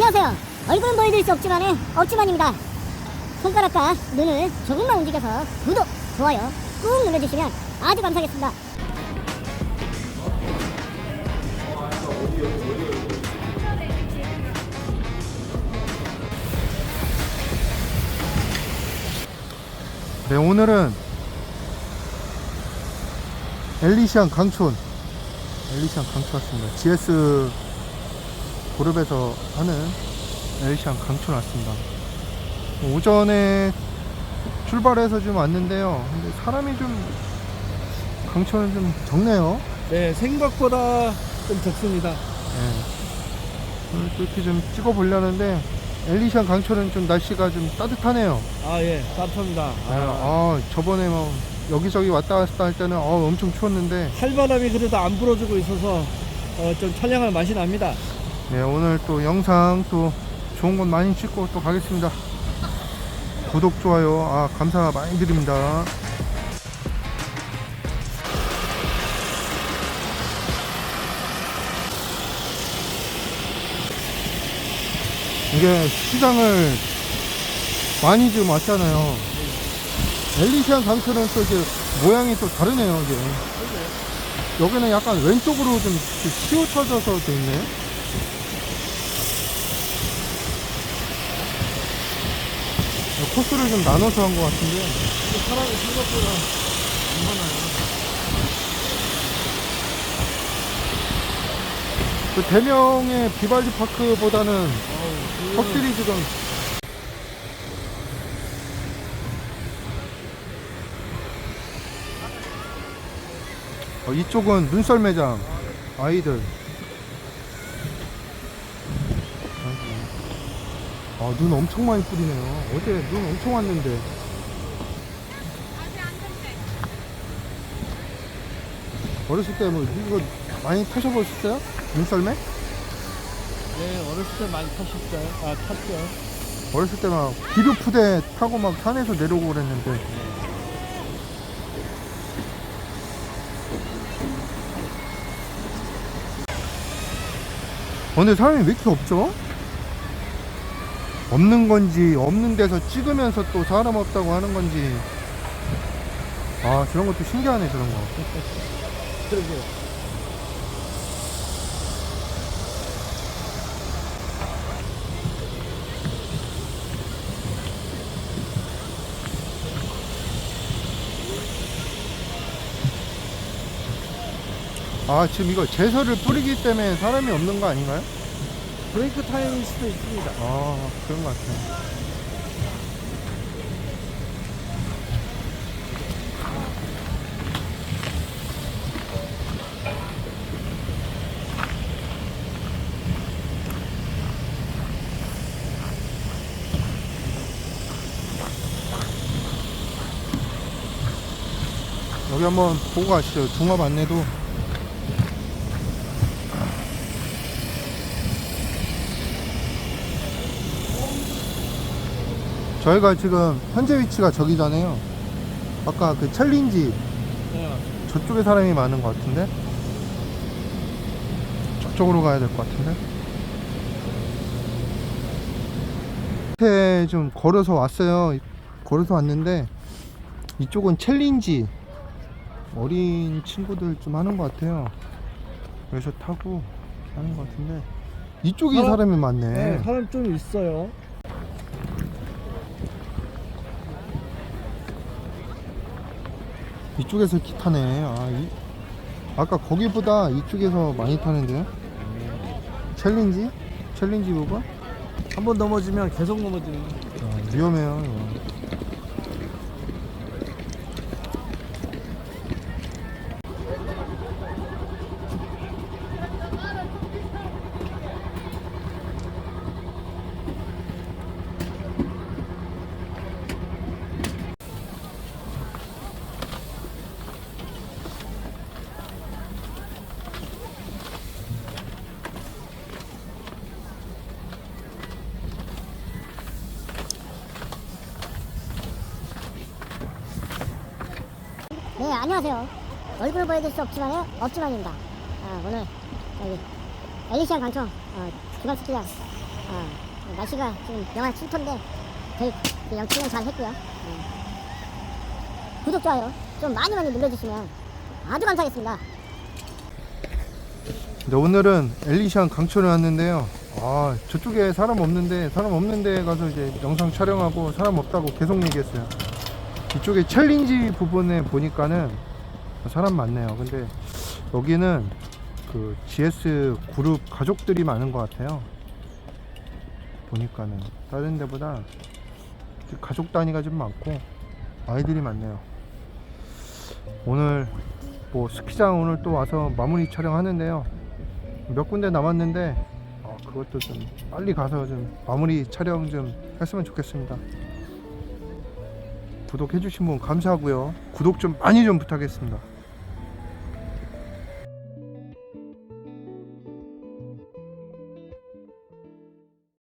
안녕하세요. 얼굴은 보여드릴 수 없지만은 없지만입니다. 손가락과 눈을 조금만 움직여서 구독, 좋아요 꾹 눌러주시면 아주 감사하겠습니다. 네, 오늘은 엘리시안 강촌 엘리시안 강촌 왔습니다. GS 그룹에서 하는 엘리시안 강촌 왔습니다. 오전에 출발해서 좀 왔는데요. 근데 사람이 좀 강촌은 좀 적네요. 네, 생각보다 좀 적습니다. 네. 오늘 또 이렇게 좀 찍어 보려는데 엘리시안 강촌은 좀 날씨가 좀 따뜻하네요. 아, 예, 따뜻합니다. 아, 아, 아, 저번에 뭐 여기저기 왔다 갔다 할 때는 어, 엄청 추웠는데 칼바람이 그래도 안 불어주고 있어서 어, 좀 촬영할 맛이 납니다. 네 오늘 또 영상 또 좋은 곳 많이 찍고 또 가겠습니다. 구독 좋아요 아 감사 많이 드립니다. 이게 시장을 많이 좀 왔잖아요. 엘리시안 강철은 또 이제 모양이 또 다르네요 이게. 여기는 약간 왼쪽으로 좀 치우쳐져서 돼 있네 코스를 좀 나눠서 한 것 같은데 사람이 생각보다 안 많아요. 그 대명의 비발디 파크보다는 어우, 확실히 지금 어, 이쪽은 눈썰 매장 아이들 아, 눈 엄청 많이 뿌리네요 어제 눈 엄청 왔는데 어렸을 때 뭐 이거 많이 타셔보셨어요? 눈썰매? 네, 어렸을 때 많이 타셨어요? 아, 탔죠. 어렸을 때 막 기류 푸대 타고 막 산에서 내려오고 그랬는데 오늘 사람이 왜 이렇게 없죠? 없는 건지 없는 데서 찍으면서 또 사람 없다고 하는 건지 아 저런 것도 신기하네 저런 거 그러게요. 아 지금 이거 제설을 뿌리기 때문에 사람이 없는 거 아닌가요? 브레이크 타임일 수도 있습니다. 아 그런 것 같아요 여기 한번 보고 가시죠 종합 안내도 저희가 지금 현재 위치가 저기잖아요. 아까 그 챌린지 네, 저쪽에 사람이 많은 것 같은데 저쪽으로 가야 될 것 같은데. 밑에 좀 걸어서 왔어요. 걸어서 왔는데 이쪽은 챌린지 어린 친구들 좀 하는 것 같아요. 그래서 타고 하는 것 같은데 이쪽이 사람- 사람이 많네. 네, 사람 좀 있어요. 이쪽에서 기 타네. 아, 이, 아까 거기보다 이쪽에서 많이 타는데요? 챌린지? 챌린지 부분? 한 번 넘어지면 계속 넘어지는 거. 아, 위험해요. 이거. 네, 안녕하세요. 얼굴 보여드릴 수 없지만은 없지만입니다. 아, 오늘 여기 엘리시안 강촌 어, 주간 스키장 어, 날씨가 지금 영하 7도인데 저희 그 영치는 잘 했고요. 네. 구독 좋아요 좀 많이 많이 눌러주시면 아주 감사하겠습니다. 네, 오늘은 엘리시안 강촌에 왔는데요. 아, 저쪽에 사람 없는데, 사람 없는데 가서 이제 영상 촬영하고 사람 없다고 계속 얘기했어요. 이쪽에 챌린지 부분에 보니까는 사람 많네요. 근데 여기는 그 GS 그룹 가족들이 많은 것 같아요. 보니까는 다른 데보다 가족 단위가 좀 많고 아이들이 많네요. 오늘 뭐 스키장 오늘 또 와서 마무리 촬영하는데요. 몇 군데 남았는데 어, 그것도 좀 빨리 가서 좀 마무리 촬영 좀 했으면 좋겠습니다. 구독해주신 분 감사하고요. 구독 좀 많이 좀 부탁했습니다.